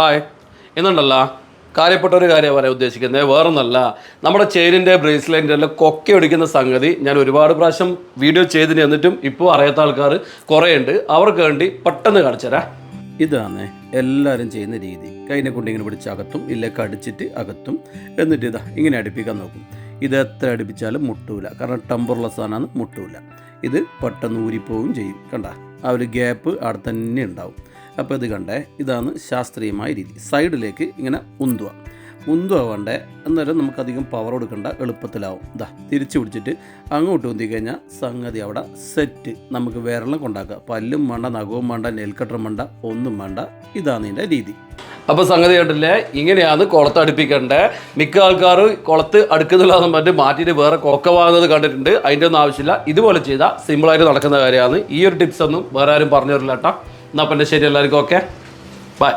Hi. എന്നുണ്ടല്ല കാര്യപ്പെട്ട ഒരു കാര്യം പറയാൻ ഉദ്ദേശിക്കുന്നത് വേറൊന്നല്ല. നമ്മുടെ ചെയിനിന്റെ ബ്രേസ്ലെറ്റിന്റെ എല്ലാം കൊക്കെ ഒടിക്കുന്ന സംഗതി ഞാൻ ഒരുപാട് പ്രാവശ്യം വീഡിയോ ചെയ്തിന് എന്നിട്ടും ഇപ്പോൾ അറിയാത്ത ആൾക്കാർ കുറേ ഉണ്ട് അവർക്ക് വേണ്ടി പെട്ടെന്ന് കാണിച്ചുതരാം. ഇതാണ് എല്ലാവരും ചെയ്യുന്ന രീതി. കൈനെ കൊണ്ട് ഇങ്ങനെ പിടിച്ച് അകത്തും ഇല്ല കടിച്ചിട്ട് അകത്തും. എന്നിട്ട് ഇതാ ഇങ്ങനെ അടുപ്പിക്കാൻ നോക്കും. ഇത് എത്ര അടുപ്പിച്ചാലും മുട്ടൂല. കാരണം ടമ്പറുള്ള സാധനമാണ് മുട്ടൂല. ഇത് പെട്ടെന്ന് ഊരിപ്പോവും ചെയ്യും. കണ്ട? ആ ഒരു ഗ്യാപ്പ് അവിടെ തന്നെ ഉണ്ടാവും. അപ്പോൾ ഇത് കണ്ടേ ഇതാണ് ശാസ്ത്രീയമായ രീതി. സൈഡിലേക്ക് ഇങ്ങനെ ഉന്തുക. ഉന്തുക വേണ്ടേ അന്നേരം നമുക്കധികം പവർ കൊടുക്കേണ്ട എളുപ്പത്തിലാവും. ഇതാ തിരിച്ചു പിടിച്ചിട്ട് അങ്ങോട്ട് ഉന്തി കഴിഞ്ഞാൽ സംഗതി അവിടെ സെറ്റ് നമുക്ക് വിരളം കൊണ്ടാക്കുക പല്ലും വേണ്ട നഖവും വേണ്ട നെൽക്കട്ടറും വേണ്ട ഒന്നും വേണ്ട ഇതാണ് ഇതിന്റെ രീതി. അപ്പോൾ സംഗതി കണ്ടില്ലേ? ഇങ്ങനെയാണ് കുളത്ത് അടുപ്പിക്കേണ്ടത്. മിക്ക ആൾക്കാരും കുളത്ത് അടുക്കുന്നില്ലാന്ന് പറഞ്ഞിട്ട് മാറ്റിയിട്ട് വേറെ കൊക്ക വാങ്ങുന്നത് കണ്ടിട്ടുണ്ട്. അതിന്റെ ഒന്നും ആവശ്യമില്ല. ഇതുപോലെ ചെയ്താൽ സിമ്പിളായിട്ട് നടക്കുന്ന കാര്യമാണ്. ഈ ഒരു ടിപ്സ് ഒന്നും വേറെ ആരും പറഞ്ഞു തരില്ല കേട്ടോ. എന്നാൽ പിന്നെ ശരി എല്ലാവർക്കും ഓക്കെ? ബൈ.